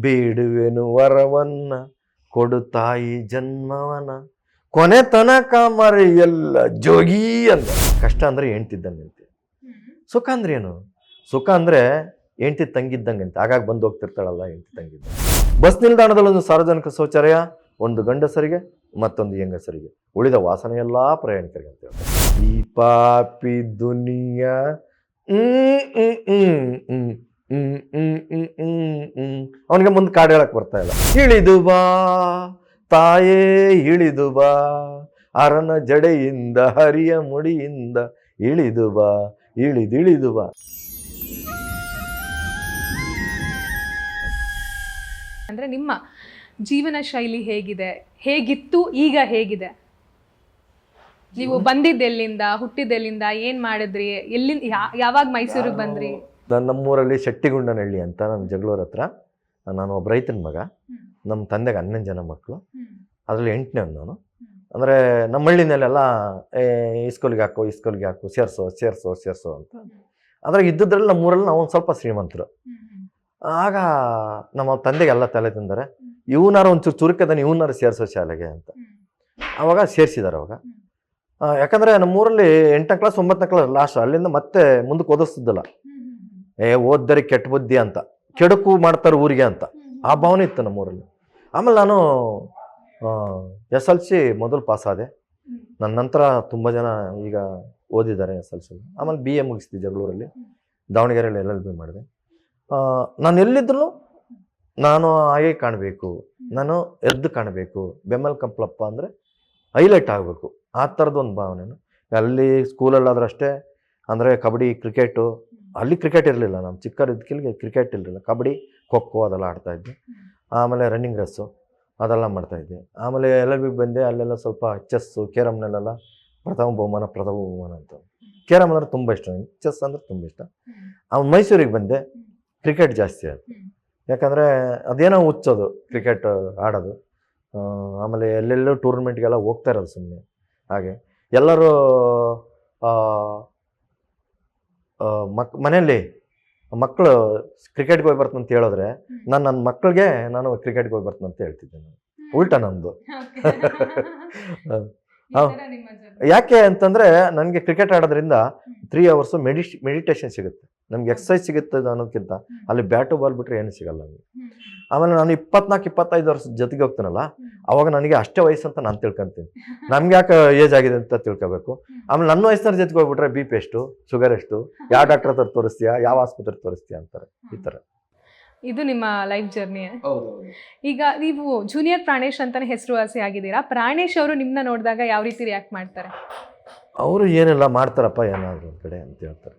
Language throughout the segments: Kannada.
ಬೇಡುವೆನು ವರವನ್ನ ಕೊಡು ತಾಯಿ ಜನ್ಮವನ. ಕೊನೆ ತನಕ ಮರೆಯಲ್ಲ ಜೋಗಿ ಅಂತ. ಕಷ್ಟ ಅಂದ್ರೆ ಹೆಂಡ್ತಿದ್ದಂಗೆ ಅಂತ. ಸುಖ ಅಂದ್ರೆ ಏನು? ಸುಖ ಅಂದ್ರೆ ಹೆಂಡ್ತಿ ತಂಗಿದ್ದಂಗೆ ಅಂತ. ಆಗಾಗ ಬಂದು ಹೋಗ್ತಿರ್ತಾಳಲ್ಲ ಹೆಂಡ್ತಿ ತಂಗಿದ್ದ. ಬಸ್ ನಿಲ್ದಾಣದಲ್ಲಿ ಒಂದು ಸಾರ್ವಜನಿಕ ಶೌಚಾಲಯ, ಒಂದು ಗಂಡಸರಿಗೆ, ಮತ್ತೊಂದು ಹೆಂಗಸರಿಗೆ. ಉಳಿದ ವಾಸನೆ ಎಲ್ಲ ಪ್ರಯಾಣಿಕರಿಗೆ ಅಂತ ಹೇಳ್ತಾರೆ. ಈ ಪಾಪಿ ದುನಿಯಾ ಅವನಿಗೆ ಮುಂದೆ ಕಾಡು ಹೇಳಕ್ ಬರ್ತಾ ಇಲ್ಲ. ಇಳಿದು ಬಾ ತಾಯೇ ಇಳಿದು ಬಾ ಅರನ ಜಡೆಯಿಂದ ಹರಿಯ ಮುಡಿಯಿಂದ ಇಳಿದು ಬಾ ಇಳಿದಿಳಿದು ಬಾ. ಅಂದ್ರೆ ನಿಮ್ಮ ಜೀವನ ಶೈಲಿ ಹೇಗಿದೆ? ಹೇಗಿತ್ತು ಈಗ ಹೇಗಿದೆ? ನೀವು ಬಂದಿದ್ದೆಲ್ಲಿಂದ ಹುಟ್ಟಿದ್ದೆಲ್ಲಿಂದ ಏನ್ ಮಾಡಿದ್ರಿ? ಎಲ್ಲಿಂದ ಯಾವಾಗ ಮೈಸೂರಿಗೆ ಬಂದ್ರಿ? ನಾನು ನಮ್ಮೂರಲ್ಲಿ ಶೆಟ್ಟಿಗುಂಡನಹಳ್ಳಿ ಅಂತ ನಮ್ಮ ಜಗಳೂರ ಹತ್ರ. ನಾನು ಒಬ್ಬ ರೈತನ ಮಗ. ನಮ್ಮ ತಂದೆಗೆ ಹನ್ನೊಂದು ಜನ ಮಕ್ಕಳು ಅದರಲ್ಲಿ ಎಂಟನೇ ನಾನು ಅಂದರೆ ನಮ್ಮ ಹಳ್ಳಿನಲ್ಲೆಲ್ಲ ಏ, ಈ ಸ್ಕೂಲ್ಗೆ ಹಾಕು ಈ ಸ್ಕೂಲ್ಗೆ ಹಾಕು ಸೇರಿಸೋ ಸೇರಿಸೋ ಸೇರಿಸೋ ಅಂತ. ಅದ್ರಾಗ ಇದ್ದಿದ್ರಲ್ಲಿ ನಮ್ಮೂರಲ್ಲಿ ನಾವು ಒಂದು ಸ್ವಲ್ಪ ಶ್ರೀಮಂತರು. ಆಗ ನಮ್ಮ ತಂದೆಗೆ ಎಲ್ಲ ತಲೆ ತಿಂದರೆ ಇವನಾರು ಒಂಚೂರು ಚುರುಕದಾನೆ ಇವನಾರು ಸೇರಿಸೋ ಶಾಲೆಗೆ ಅಂತ. ಅವಾಗ ಸೇರಿಸಿದ್ದಾರೆ ಅವಾಗ. ಯಾಕಂದರೆ ಯಾಕಂದ್ರೆ ನಮ್ಮೂರಲ್ಲಿ ಎಂಟನೇ ಕ್ಲಾಸ್ ಒಂಬತ್ತನೇ ಕ್ಲಾಸ್ ಲಾಸ್ಟ್ ಅಲ್ಲಿಂದ ಮತ್ತೆ ಮುಂದಕ್ಕೆ ಓದಿಸ್ತಿದ್ದಲ್ಲ. ಏ ಓದ್ದರೆ ಕೆಟ್ಟ ಬುದ್ಧಿ ಅಂತ. ಕೆಡುಕು ಮಾಡ್ತಾರೆ ಊರಿಗೆ ಅಂತ. ಆ ಭಾವನೆ ಇತ್ತು ನಮ್ಮೂರಲ್ಲಿ. ಆಮೇಲೆ ನಾನು ಎಸ್ ಎಲ್ ಸಿ ಮೊದಲು ಪಾಸ್ ಆದೆ. ನನ್ನ ನಂತರ ತುಂಬ ಜನ ಈಗ ಓದಿದ್ದಾರೆ ಎಸ್ ಎಲ್ ಸಿ ಆಮೇಲೆ ಬಿ ಎ ಮುಗಿಸ್ತಿದ್ದೆ ಜಗಳೂರಲ್ಲಿ. ದಾವಣಗೆರೆಯಲ್ಲಿ ಎಲ್ ಎಲ್ ಬಿ ಮಾಡಿದೆ. ನಾನು ಎಲ್ಲಿದ್ರು ನಾನು ಹಾಗೆ ಕಾಣಬೇಕು. ನಾನು ಎದ್ದು ಕಾಣಬೇಕು. ಬೆಮ್ಮಲ್ ಕಂಪ್ಲಪ್ಪ ಅಂದರೆ ಹೈಲೈಟ್ ಆಗಬೇಕು. ಆ ಥರದೊಂದು ಭಾವನೆ ಅಲ್ಲಿ ಸ್ಕೂಲಲ್ಲಾದ್ರೂ ಅಷ್ಟೇ. ಅಂದರೆ ಕಬಡ್ಡಿ ಕ್ರಿಕೆಟು ಅಲ್ಲಿ ಕ್ರಿಕೆಟ್ ಇರಲಿಲ್ಲ ನಮ್ಮ ಚಿಕ್ಕರಿದ್ದಕ್ಕೆ ಕ್ರಿಕೆಟ್ ಇರಲಿಲ್ಲ. ಕಬಡ್ಡಿ, ಖೋ ಖೋ ಅದೆಲ್ಲ ಆಡ್ತಾಯಿದ್ವಿ ಆಮೇಲೆ ರನ್ನಿಂಗ್ ರೇಸು ಅದೆಲ್ಲ ಮಾಡ್ತಾಯಿದ್ವಿ ಆಮೇಲೆ ಎಲ್ ಎಲ್ ಬಿ ಬಂದೆ, ಅಲ್ಲೆಲ್ಲ ಸ್ವಲ್ಪ ಚೆಸ್ಸು ಕೇರಮ್ನಲ್ಲೆಲ್ಲ ಪ್ರಥಮ ಬಹುಮಾನ ಪ್ರಥಮ ಬಹುಮಾನ ಅಂತ. ಕೇರಮ್ ಅಂದ್ರೆ ತುಂಬ ಇಷ್ಟ ನನಗೆ ಚೆಸ್ ಅಂದ್ರೆ ತುಂಬ ಇಷ್ಟ. ಅವ್ನು ಮೈಸೂರಿಗೆ ಬಂದೆ. ಕ್ರಿಕೆಟ್ ಜಾಸ್ತಿ ಆಯಿತು ಯಾಕಂದರೆ ಅದೇನೋ ಹುಚ್ಚೋದು ಕ್ರಿಕೆಟ್ ಆಡೋದು. ಆಮೇಲೆ ಎಲ್ಲೆಲ್ಲೋ ಟೂರ್ನಮೆಂಟ್ಗೆಲ್ಲ ಹೋಗ್ತಾ ಇರೋದು ಸುಮ್ಮನೆ ಹಾಗೆ. ಎಲ್ಲರೂ ಮಕ್ ಮನೆಯಲ್ಲಿ ಮಕ್ಕಳು ಕ್ರಿಕೆಟ್ಗೆ ಹೋಗಿ ಬರ್ತಂತ ಅಂತ ಹೇಳಿದ್ರೆ ನಾನು ನನ್ನ ಮಕ್ಕಳಿಗೆ ನಾನು ಕ್ರಿಕೆಟ್ಗೆ ಹೋಗಿ ಬರ್ತಂತ ಅಂತ ಹೇಳ್ತಿದ್ದೆ ನಾನು. ಉಲ್ಟಾ ನಂದು ಯಾಕೆ ಅಂತಂದ್ರೆ ನನಗೆ ಕ್ರಿಕೆಟ್ ಆಡೋದ್ರಿಂದ ತ್ರೀ ಅವರ್ಸ್ ಮೆಡಿಶ್ ಮೆಡಿಟೇಷನ್ ಸಿಗುತ್ತೆ. ನಮ್ಗೆ ಎಕ್ಸಸೈಸ್ ಸಿಗುತ್ತೆ ಅನ್ನೋದಕ್ಕಿಂತ ಅಲ್ಲಿ ಬ್ಯಾಟು ಬಾಲ್ ಬಿಟ್ಟರೆ ಏನು ಸಿಗಲ್ಲ ನಮಗೆ. ಆಮೇಲೆ ನಾನು ಇಪ್ಪತ್ನಾಲ್ಕು ಇಪ್ಪತ್ತೈದು ವರ್ಷ ಜೊತೆಗೆ ಹೋಗ್ತೀನಲ್ಲ ಅವಾಗ ನನಗೆ ಅಷ್ಟೇ ವಯಸ್ಸು ಅಂತ ನಾನು ತಿಳ್ಕೊತೀನಿ. ನಮ್ಗೆ ಯಾಕೆ ಏಜ್ ಆಗಿದೆ ಅಂತ ತಿಳ್ಕೊಬೇಕು? ಆಮೇಲೆ ನನ್ನ ವಯಸ್ಸಿನ ಜೊತೆಗೆ ಹೋಗ್ಬಿಟ್ರೆ ಬಿ ಪಿ ಎಷ್ಟು ಶುಗರ್ ಎಷ್ಟು ಯಾವ ಡಾಕ್ಟರ್ ಹತ್ರ ತೋರಿಸ್ತೀಯಾ ಯಾವ ಆಸ್ಪತ್ರೆ ತೋರಿಸ್ತೀಯಾ ಅಂತಾರೆ ಈ ಥರ. ಇದು ನಿಮ್ಮ ಲೈಫ್ ಜರ್ನಿ ಈಗ ನೀವು ಜೂನಿಯರ್ ಪ್ರಾಣೇಶ್ ಅಂತಾನೆ ಹೆಸರುವಾಸಿ ಆಗಿದ್ದೀರಾ ಪ್ರಾಣೇಶ್ ಅವರು ನಿಮ್ಮನ್ನ ನೋಡಿದಾಗ ಯಾವ ರೀತಿ ರಿಯಾಕ್ಟ್ ಮಾಡ್ತಾರೆ? ಅವರು ಏನೆಲ್ಲ ಮಾಡ್ತಾರಪ್ಪ ಏನಾದ್ರು ಒಂದು ಕಡೆ ಅಂತ ಹೇಳ್ತಾರೆ.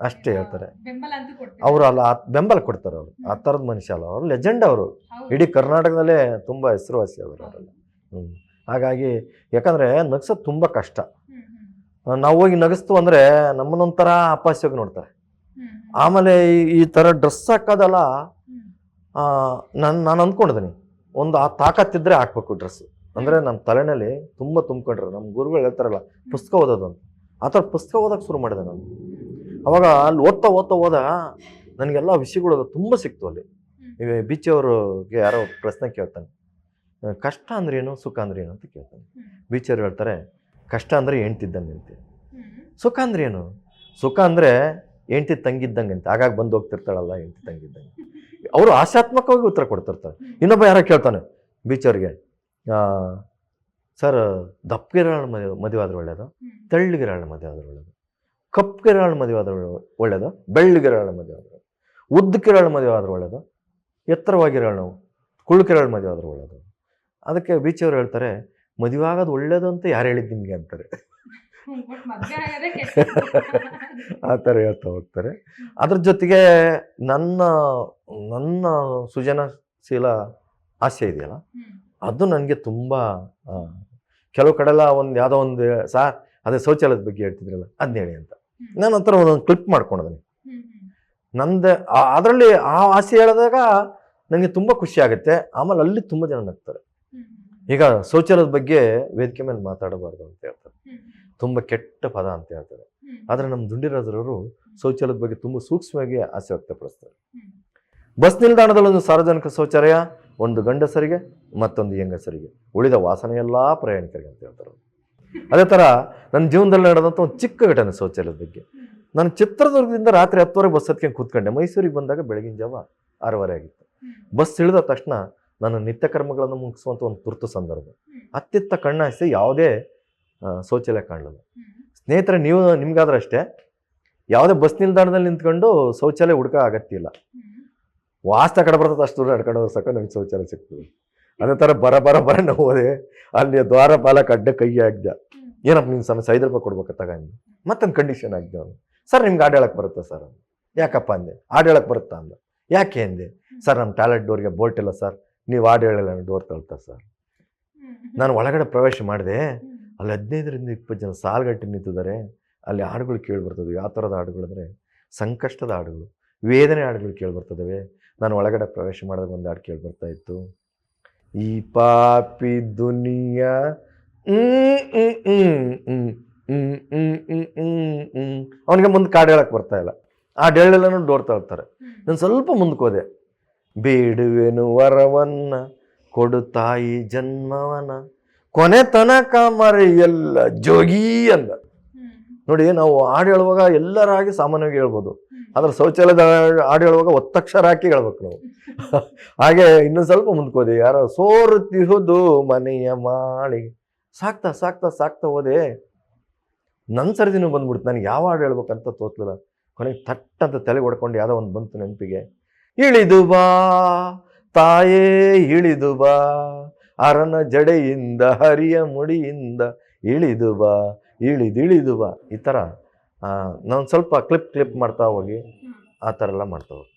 ಅಷ್ಟೇ. ಹೇಳ್ತಾರೆ. ಅವರು ಅಲ್ಲ ಬೆಂಬಲ ಕೊಡ್ತಾರೆ ಅವರು. ಆ ಥರದ ಮನುಷ್ಯ ಅಲ್ಲ ಅವರು. ಲೆಜೆಂಡ್ ಅವರು. ಇಡೀ ಕರ್ನಾಟಕದಲ್ಲೇ ತುಂಬ ಹೆಸರುವಾಸಿ ಅವರು ಅವರೆಲ್ಲ ಹ್ಞೂ ಹಾಗಾಗಿ ಯಾಕಂದರೆ ನಗ್ಸೋದು ತುಂಬ ಕಷ್ಟ. ನಾವು ಹೋಗಿ ನಗಿಸ್ತು ಅಂದರೆ ನಮ್ಮನ್ನೊಂಥರ ಅಪಾಸ್ಯವಾಗಿ ನೋಡ್ತಾರೆ. ಆಮೇಲೆ ಈ- ಈ ಥರ ಡ್ರೆಸ್ ಹಾಕೋದಲ್ಲ ನಾನು ನಾನು ಅಂದ್ಕೊಂಡಿದ್ದೀನಿ ಒಂದು ಆ ತಾಕತ್ತಿದ್ರೆ ಹಾಕ್ಬೇಕು ಡ್ರೆಸ್. ಅಂದರೆ ನಮ್ಮ ತಲೆನಲ್ಲಿ ತುಂಬ ತುಂಬ್ಕೊಂಡ್ರೆ ನಮ್ಮ ಗುರುಗಳು ಹೇಳ್ತಾರಲ್ಲ ಪುಸ್ತಕ ಓದೋದು ಅಂತ. ಆ ಥರ ಪುಸ್ತಕ ಓದೋಕೆ ಶುರು ಮಾಡಿದೆ ನಾನು. ಅವಾಗ ಅಲ್ಲಿ ಓದ್ತಾ ಓದ್ತಾ ಹೋದ ನನಗೆಲ್ಲ ವಿಷಯಗಳು ತುಂಬ ಸಿಕ್ತು ಅಲ್ಲಿ. ಈಗ ಬೀಚ್ ಅವ್ರಿಗೆ ಯಾರೋ ಪ್ರಶ್ನೆ ಕೇಳ್ತಾನೆ. ಕಷ್ಟ ಅಂದ್ರೆ ಏನು ಸುಖ ಅಂದ್ರೆ ಏನು? ಅಂತ ಕೇಳ್ತಾನೆ. ಬೀಚವ್ರು ಹೇಳ್ತಾರೆ ಕಷ್ಟ ಅಂದರೆ ಹೆಂಡ್ತಿದ್ದಂಗೆ ಅಂತ. ಸುಖ ಅಂದ್ರೆ ಏನು? ಸುಖ ಅಂದರೆ ಹೆಂಡ್ತಿ ತಂಗಿದ್ದಂಗೆ ಅಂತ. ಆಗಾಗ ಬಂದು ಹೋಗ್ತಿರ್ತಾಳಲ್ಲ ಹೆಂಡ್ತಿ ತಂಗಿದ್ದಂಗೆ ಅವರು ಆಶಾತ್ಮಕವಾಗಿ ಉತ್ತರ ಕೊಡ್ತಿರ್ತಾರೆ. ಇನ್ನೊಬ್ಬ ಯಾರೋ ಕೇಳ್ತಾನೆ ಬೀಚ್ ಅವ್ರಿಗೆ ಸರ್ ದಪ್ಪಗಿರಾಳ ಮದುವೆ ಮದುವೆ ಆದ್ರೆ ಒಳ್ಳೇದು? ತೆಳ್ಳಗಿರಾಳ ಮದುವೆ ಆದ್ರೆ ಒಳ್ಳೇದು ಕೆರೆಗಳ ಮದುವೆ ಆದ್ರೆ ಒಳ್ಳೇದು? ಬೆಳ್ಳಗಿರಾಳ ಮದುವೆ ಆದ್ರೆ ಕೆರೆಗಳ ಮದುವೆ ಆದ್ರೆ ಒಳ್ಳೇದು? ಎತ್ತರವಾಗಿರೋಳು ನಾವು. ಕೆರೆಗಳ ಮದುವೆ ಆದ್ರೆ ಒಳ್ಳೆಯದು ಅದಕ್ಕೆ ಬೀಚಿಯವರು ಹೇಳ್ತಾರೆ, ಮದುವೆ ಆಗೋದು ಒಳ್ಳೇದು ಅಂತ ಯಾರು ಹೇಳಿದ್ದು ನಿಮಗೆ ಅಂತಾರೆ. ಆ ಥರ ಹೇಳ್ತಾ ಹೋಗ್ತಾರೆ. ಅದ್ರ ಜೊತೆಗೆ ನನ್ನ ನನ್ನ ಸೃಜನಶೀಲ ಆಸೆ ಇದೆಯಲ್ಲ, ಅದು ನನಗೆ ತುಂಬ ಕೆಲವು ಕಡೆಲ್ಲ ಒಂದು ಯಾವುದೋ ಒಂದು ಸಾರ್ ಅದೇ ಶೌಚಾಲಯದ ಬಗ್ಗೆ ಹೇಳ್ತಿದ್ರಲ್ಲ ಅದನ್ನ ಹೇಳಿ ಅಂತ. ನಾನು ಹತ್ರ ಒಂದೊಂದು ಕ್ಲಿಪ್ ಮಾಡ್ಕೊಂಡಿದ್ದೀನಿ ನಂದು ಅದರಲ್ಲಿ ಆ ಆಸೆ ಹೇಳಿದಾಗ ನನಗೆ ತುಂಬ ಖುಷಿ ಆಗುತ್ತೆ. ಆಮೇಲೆ ಅಲ್ಲಿ ತುಂಬ ಜನ ನಗ್ತಾರೆ. ಈಗ ಶೌಚಾಲಯದ ಬಗ್ಗೆ ವೇದಿಕೆ ಮೇಲೆ ಮಾತಾಡಬಾರ್ದು ಅಂತ ಹೇಳ್ತಾರೆ. ತುಂಬ ಕೆಟ್ಟ ಪದ ಅಂತ ಹೇಳ್ತಾರೆ. ಆದರೆ ನಮ್ಮ ದುಂಡಿರಾಜರವರು ಶೌಚಾಲಯದ ಬಗ್ಗೆ ತುಂಬ ಸೂಕ್ಷ್ಮವಾಗಿ ಆಸೆ ವ್ಯಕ್ತಪಡಿಸ್ತಾರೆ. ಬಸ್ ನಿಲ್ದಾಣದಲ್ಲಿ ಒಂದು ಸಾರ್ವಜನಿಕ ಶೌಚಾಲಯ ಒಂದು ಗಂಡಸರಿಗೆ ಮತ್ತೊಂದು ಹೆಂಗಸರಿಗೆ ಉಳಿದ ವಾಸನೆ ಎಲ್ಲ ಪ್ರಯಾಣಿಕರಿಗೆ ಅಂತ ಹೇಳ್ತಾರೆ. ಅದೇ ಥರ ನನ್ನ ಜೀವನದಲ್ಲಿ ನಡೆದಂಥ ಒಂದು ಚಿಕ್ಕ ಘಟನೆ ಶೌಚಾಲಯದ ಬಗ್ಗೆ. ನಾನು ಚಿತ್ರದುರ್ಗದಿಂದ ರಾತ್ರಿ ಹತ್ತುವರೆಗೆ ಬಸ್ ಹತ್ಕೊಂಡು ಕೂತ್ಕೊಂಡೆ. ಮೈಸೂರಿಗೆ ಬಂದಾಗ ಬೆಳಗಿನ ಜಾವ ಆರೂವರೆ ಆಗಿತ್ತು. ಬಸ್ ಇಳಿದ ತಕ್ಷಣ ನನ್ನ ನಿತ್ಯ ಕರ್ಮಗಳನ್ನು ಮುಗಿಸುವಂಥ ಒಂದು ತುರ್ತು ಸಂದರ್ಭ. ಅತ್ತಿತ್ತ ಕಣ್ಣಾಯಿಸಿ ಯಾವುದೇ ಶೌಚಾಲಯ ಕಾಣಲಿಲ್ಲ. ಸ್ನೇಹಿತರೆ, ನೀವು ನಿಮಗಾದ್ರೆ ಅಷ್ಟೇ, ಯಾವುದೇ ಬಸ್ ನಿಲ್ದಾಣದಲ್ಲಿ ನಿಂತ್ಕೊಂಡು ಶೌಚಾಲಯ ಹುಡುಕ ಅಗತ್ಯ ಇಲ್ಲ. ವಾಸ್ತ ಕಡೆ ಬರ್ತದೆ ಅಷ್ಟು ದೂರ ನಡ್ಕೊಂಡು ಸಾಕು ನಮ್ಗೆ ಶೌಚಾಲಯ ಸಿಗ್ತದೆ. ಅದೇ ಥರ ಬರ ಬರ ಬರ ನಾವು ಹೋದೆ. ಅಲ್ಲಿ ದ್ವಾರಪಾಲಕ ಅಡ್ಡ ಕೈ ಹಾಕ್ದೆ ಏನಪ್ಪ ನಿನ್ನ ಸಮಸ್ಯೆ? ಐದು ರೂಪಾಯಿ ಕೊಡ್ಬೇಕ ತಗೊಂಡು? ಮತ್ತೊಂದು ಕಂಡೀಷನ್ ಹಾಕ್ದೆ ಅವನು. ಸರ್ ನಿಮ್ಗೆ ಆಡ ಹೇಳಕ್ಕೆ ಬರುತ್ತಾ ಸರ್? ಅಂದ. ಯಾಕಪ್ಪ? ಅಂದೆ. ಆಡ ಹೇಳಕ್ಕೆ ಬರುತ್ತಾ? ಅಂದ. ಯಾಕೆ? ಅಂದೆ. ಸರ್ ನಮ್ಮ ಟ್ಯಾಲೆಟ್ ಡೋರ್ಗೆ ಬೋಲ್ಟ್ ಇಲ್ಲ ಸರ್. ನೀವು ಆಡ ಹೇಳಲ್ಲ ಡೋರ್ ತಳ್ತಾ ಸರ್. ನಾನು ಒಳಗಡೆ ಪ್ರವೇಶ ಮಾಡಿದೆ. ಅಲ್ಲಿ ಹದಿನೈದರಿಂದ ಇಪ್ಪತ್ತು ಜನ ಸಾಲುಗಟ್ಟಿ ನಿಂತಿದ್ದಾರೆ. ಅಲ್ಲಿ ಹಾಡುಗಳು ಕೇಳಿ ಬರ್ತದೆ. ಯಾವ ಥರದ ಹಾಡುಗಳು ಅಂದರೆ ಸಂಕಷ್ಟದ ಹಾಡುಗಳು ವೇದನೆ ಹಾಡುಗಳು ಕೇಳಿ ಬರ್ತದವೆ. ನಾನು ಒಳಗಡೆ ಪ್ರವೇಶ ಮಾಡಿದಾಗ ಒಂದು ಹಾಡು ಕೇಳಿ ಬರ್ತಾ ಇತ್ತು. ಈ ಪಾಪಿ ದುನಿಯಾ. ಅವನಿಗೆ ಮುಂದೆ ಕಾಡು ಹೇಳಕ್ಕೆ ಬರ್ತಾ ಇಲ್ಲ. ಆ ಡೇಳೆಲ್ಲನೂ ಡೋರ್ ತಳ್ತಾರೆ. ನಾನು ಸ್ವಲ್ಪ ಮುಂದಕ್ಕೆ ಹೋದೆ. ಬೇಡುವೆನು ವರವನ್ನ ಕೊಡು ತಾಯಿ ಜನ್ಮವನ ಕೊನೆ ತನಕ ಎಲ್ಲ ಜೋಗಿ ಅಂದ. ನೋಡಿ ನಾವು ಹಾಡು ಹೇಳುವಾಗ ಎಲ್ಲರಾಗಿ ಸಾಮಾನ್ಯವಾಗಿ ಹೇಳ್ಬೋದು. ಆದ್ರೆ ಶೌಚಾಲಯದ ಹಾಡು ಹೇಳುವಾಗ ಒತ್ತಕ್ಷರ ಹಾಕಿ ಹೇಳ್ಬೇಕು ನಾವು. ಹಾಗೆ ಇನ್ನೊಂದು ಸ್ವಲ್ಪ ಮುಂದ್ಕೋದಿ ಯಾರೋ ಸೋರುತ್ತಿಹುದು ಮನೆಯ ಮಾಳಿ. ಸಾಕ್ತಾ ಸಾಕ್ತಾ ಸಾಕ್ತಾ ಹೋದೆ. ನನ್ನ ಸರ್ದಿನೂ ಬಂದ್ಬಿಡ್ತು. ನನಗೆ ಯಾವ ಹಾಡು ಹೇಳ್ಬೇಕಂತ ತೋತ್ಲಿಲ್ಲ. ಕೊನೆಗೆ ತಟ್ಟ ಅಂತ ತಲೆ ಹೊಡ್ಕೊಂಡು ಯಾವುದೋ ಒಂದು ಬಂತು ನೆನಪಿಗೆ. ಇಳಿದು ಬಾ, ತಾಯೇ, ಇಳಿದು ಬಾ. ಅರನ ಜಡೆಯಿಂದ ಹರಿಯ ಮುಡಿಯಿಂದ ಇಳಿದು ಬಾ, ಇಳಿದಿಳಿದು ಬಾ. ಈ ಥರ ನಾನು ಸ್ವಲ್ಪ ಕ್ಲಿಪ್ ಕ್ಲಿಪ್ ಮಾಡ್ತಾ ಹೋಗಿ. ಆ ಥರ ಎಲ್ಲ ಮಾಡ್ತಾ ಹೋಗ್ತೀನಿ